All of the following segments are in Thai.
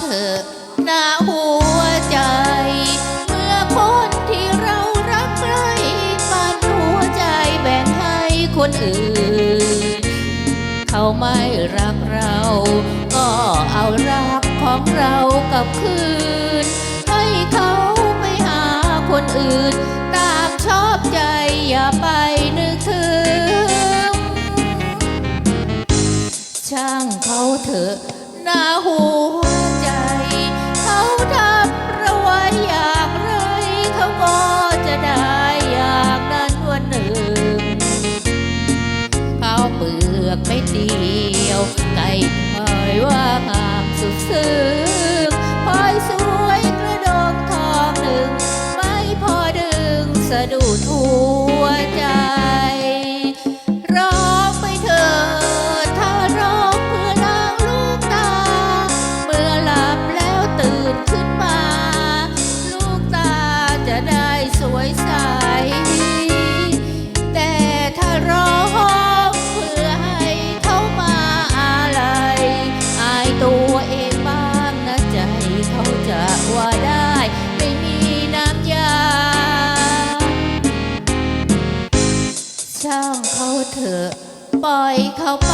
เถอะหน้าหัวใจ เมื่อคนที่เรารักใครปันหัวใจแบ่งให้คนอื่น เขาไม่รักเรา ก็เอารักของเรากลับคืน ให้เขาไปหาคนอื่น ตามชอบใจอย่าไปนึกถึง ช่างเขาเถอะหน้าหัว อกไม่เดียวไก่พลอยว่างามสุดซึ้ง ช่างเขาเถอะ ปล่อยเขาไป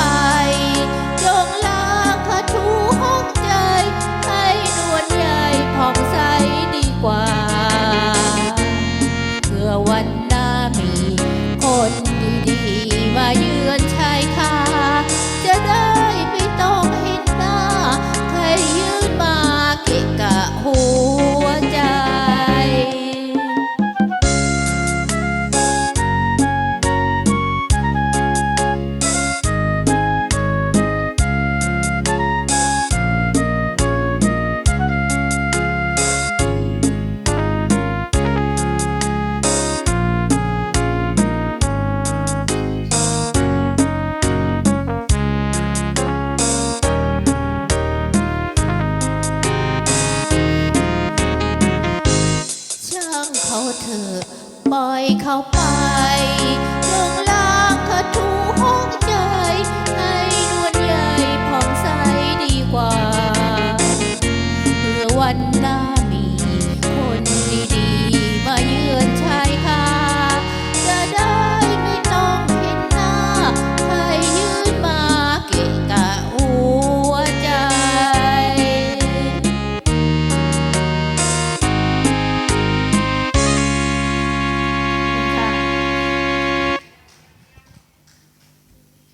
ปล่อยเขาไปลงลางเขาทุก